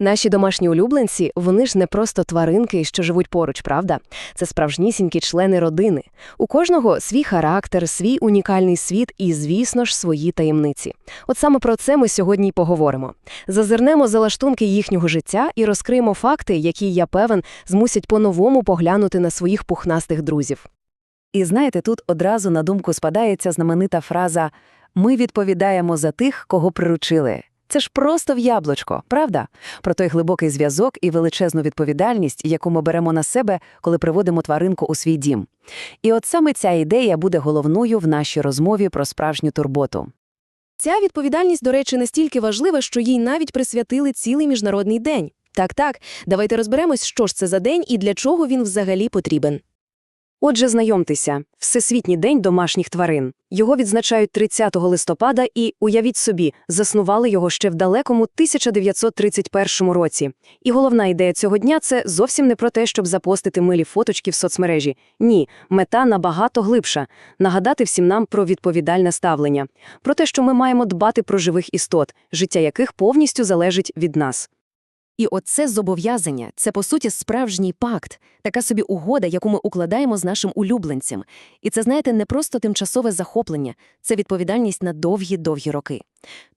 Наші домашні улюбленці, вони ж не просто тваринки, що живуть поруч, правда? Це справжнісінькі члени родини. У кожного свій характер, свій унікальний світ і, звісно ж, свої таємниці. От саме про це ми сьогодні й поговоримо. Зазирнемо за лаштунки їхнього життя і розкриємо факти, які, я певен, змусять по-новому поглянути на своїх пухнастих друзів. І знаєте, тут одразу на думку спадається знаменита фраза Ми відповідаємо за тих, кого приручили. Це ж просто в яблучко, правда? Про той глибокий зв'язок і величезну відповідальність, яку ми беремо на себе, коли приводимо тваринку у свій дім. І от саме ця ідея буде головною в нашій розмові про справжню турботу. Ця відповідальність, до речі, настільки важлива, що їй навіть присвятили цілий міжнародний день. Так-так, давайте розберемось, що ж це за день і для чого він взагалі потрібен. Отже, знайомтеся, Всесвітній день домашніх тварин. Його відзначають 30 листопада і, уявіть собі, заснували його ще в далекому 1931 році. І головна ідея цього дня – це зовсім не про те, щоб запостити милі фоточки в соцмережі. Ні, мета набагато глибша – нагадати всім нам про відповідальне ставлення, про те, що ми маємо дбати про живих істот, життя яких повністю залежить від нас. І оце зобов'язання це по суті справжній пакт, така собі угода, яку ми укладаємо з нашим улюбленцем. І це, знаєте, не просто тимчасове захоплення, це відповідальність на довгі-довгі роки.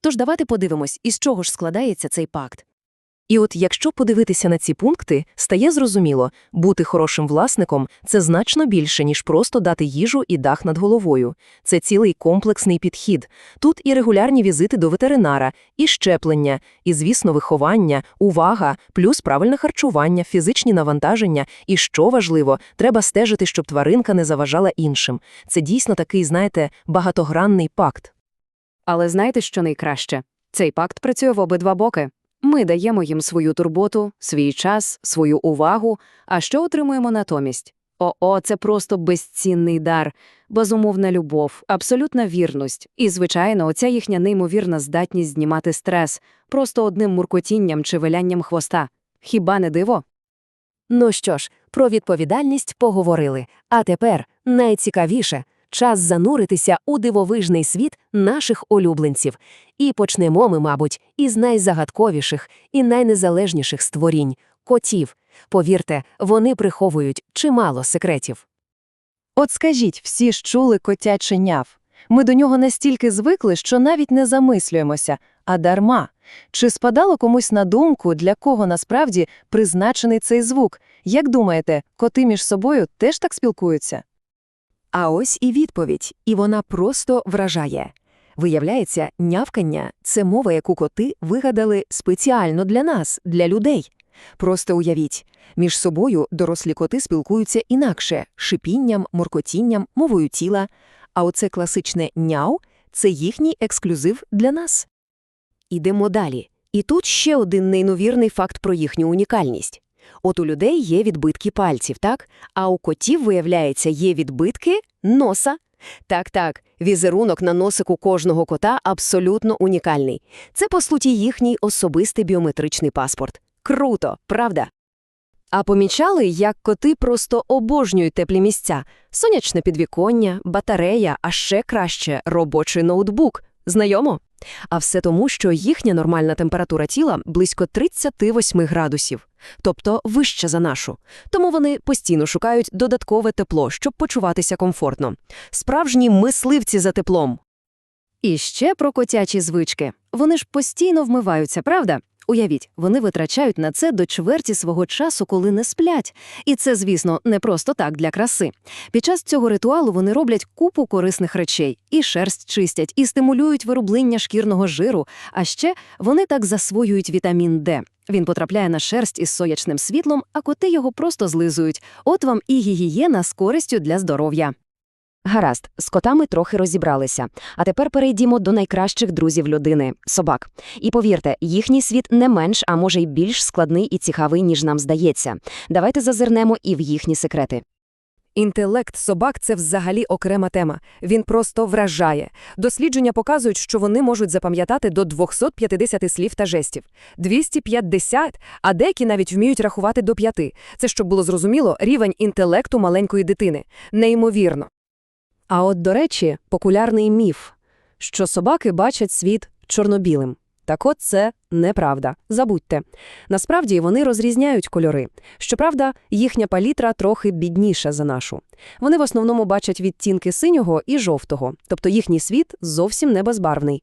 Тож давайте подивимось, із чого ж складається цей пакт. І от якщо подивитися на ці пункти, стає зрозуміло, бути хорошим власником – це значно більше, ніж просто дати їжу і дах над головою. Це цілий комплексний підхід. Тут і регулярні візити до ветеринара, і щеплення, і, звісно, виховання, увага, плюс правильне харчування, фізичні навантаження. І, що важливо, треба стежити, щоб тваринка не заважала іншим. Це дійсно такий, знаєте, багатогранний пакт. Але знаєте, що найкраще? Цей пакт працює в обидва боки. Ми даємо їм свою турботу, свій час, свою увагу, а що отримуємо натомість? О-о, це просто безцінний дар, безумовна любов, абсолютна вірність і, звичайно, оця їхня неймовірна здатність знімати стрес просто одним муркотінням чи вилянням хвоста. Хіба не диво? Ну що ж, про відповідальність поговорили. А тепер найцікавіше час зануритися у дивовижний світ наших улюбленців. І почнемо ми, мабуть, із найзагадковіших і найнезалежніших створінь котів. Повірте, вони приховують чимало секретів. От скажіть, всі ж чули котяче няв. Ми до нього настільки звикли, що навіть не замислюємося, а дарма. Чи спадало комусь на думку, для кого насправді призначений цей звук? Як думаєте, коти між собою теж так спілкуються? А ось і відповідь, і вона просто вражає. Виявляється, нявкання це мова, яку коти вигадали спеціально для нас, для людей. Просто уявіть, між собою дорослі коти спілкуються інакше шипінням, муркотінням, мовою тіла, а оце класичне няу це їхній ексклюзив для нас. Ідемо далі. І тут ще один неймовірний факт про їхню унікальність. От у людей є відбитки пальців, так? А у котів, виявляється, є відбитки носа. Так-так, візерунок на носику кожного кота абсолютно унікальний. Це, по суті, їхній особистий біометричний паспорт. Круто, правда? А помічали, як коти просто обожнюють теплі місця? Сонячне підвіконня, батарея, а ще краще – робочий ноутбук. Знайомо? А все тому, що їхня нормальна температура тіла близько 38 градусів, тобто вища за нашу. Тому вони постійно шукають додаткове тепло, щоб почуватися комфортно. Справжні мисливці за теплом. І ще про котячі звички. Вони ж постійно вмиваються, правда? Уявіть, вони витрачають на це до чверті свого часу, коли не сплять. І це, звісно, не просто так для краси. Під час цього ритуалу вони роблять купу корисних речей, і шерсть чистять, і стимулюють вироблення шкірного жиру. А ще вони так засвоюють вітамін Д. Він потрапляє на шерсть із соячним світлом, а коти його просто злизують. От вам і гігієна з користю для здоров'я. Гаразд, з котами трохи розібралися. А тепер перейдімо до найкращих друзів людини собак. І повірте, їхній світ не менш, а може й більш складний і цікавий, ніж нам здається. Давайте зазирнемо і в їхні секрети. Інтелект собак – це взагалі окрема тема. Він просто вражає. Дослідження показують, що вони можуть запам'ятати до 250 слів та жестів. 250, а деякі навіть вміють рахувати до п'яти. Це, щоб було зрозуміло, рівень інтелекту маленької дитини. Неймовірно. А от, до речі, популярний міф, що собаки бачать світ чорнобілим. Так от це неправда. Забудьте. Насправді вони розрізняють кольори. Щоправда, їхня палітра трохи бідніша за нашу. Вони в основному бачать відтінки синього і жовтого, тобто їхній світ зовсім не безбарвний.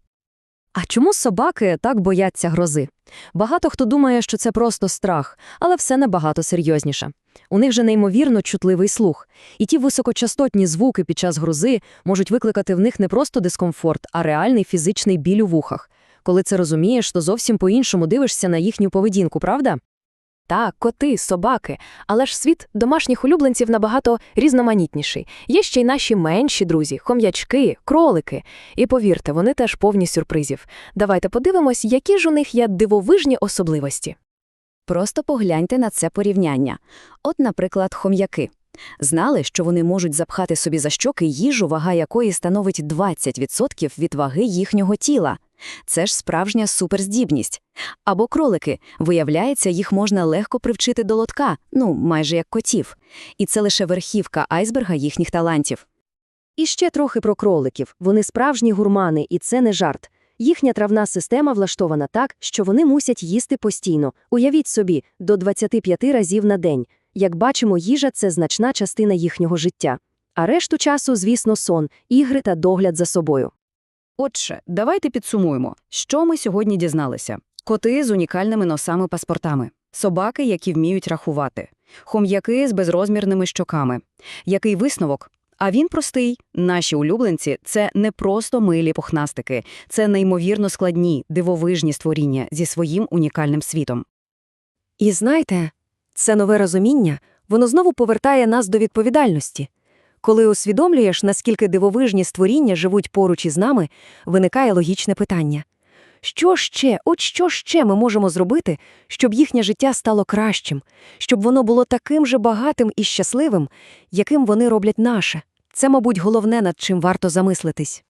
А чому собаки так бояться грози? Багато хто думає, що це просто страх, але все набагато серйозніше. У них же неймовірно чутливий слух, і ті високочастотні звуки під час грози можуть викликати в них не просто дискомфорт, а реальний фізичний біль у вухах. Коли це розумієш, то зовсім по-іншому дивишся на їхню поведінку, правда? Так, коти, собаки, але ж світ домашніх улюбленців набагато різноманітніший. Є ще й наші менші друзі, хом'ячки, кролики. І повірте, вони теж повні сюрпризів. Давайте подивимось, які ж у них є дивовижні особливості. Просто погляньте на це порівняння. От, наприклад, хом'яки. Знали, що вони можуть запхати собі за щоки їжу, вага якої становить 20% від ваги їхнього тіла. Це ж справжня суперздібність. Або кролики. Виявляється, їх можна легко привчити до лотка, ну, майже як котів. І це лише верхівка айсберга їхніх талантів. І ще трохи про кроликів. Вони справжні гурмани, і це не жарт. Їхня травна система влаштована так, що вони мусять їсти постійно. Уявіть собі, до 25 разів на день. Як бачимо, їжа – це значна частина їхнього життя. А решту часу, звісно, сон, ігри та догляд за собою. Отже, давайте підсумуємо, що ми сьогодні дізналися. Коти з унікальними носами-паспортами, собаки, які вміють рахувати, хом'яки з безрозмірними щоками. Який висновок? А він простий. Наші улюбленці – це не просто милі пухнастики, це неймовірно складні, дивовижні створіння зі своїм унікальним світом. І знаєте, це нове розуміння, воно знову повертає нас до відповідальності. Коли усвідомлюєш, наскільки дивовижні створіння живуть поруч із нами, виникає логічне питання. Що ще, от що ще ми можемо зробити, щоб їхнє життя стало кращим, щоб воно було таким же багатим і щасливим, яким вони роблять наше? Це, мабуть, головне, над чим варто замислитись.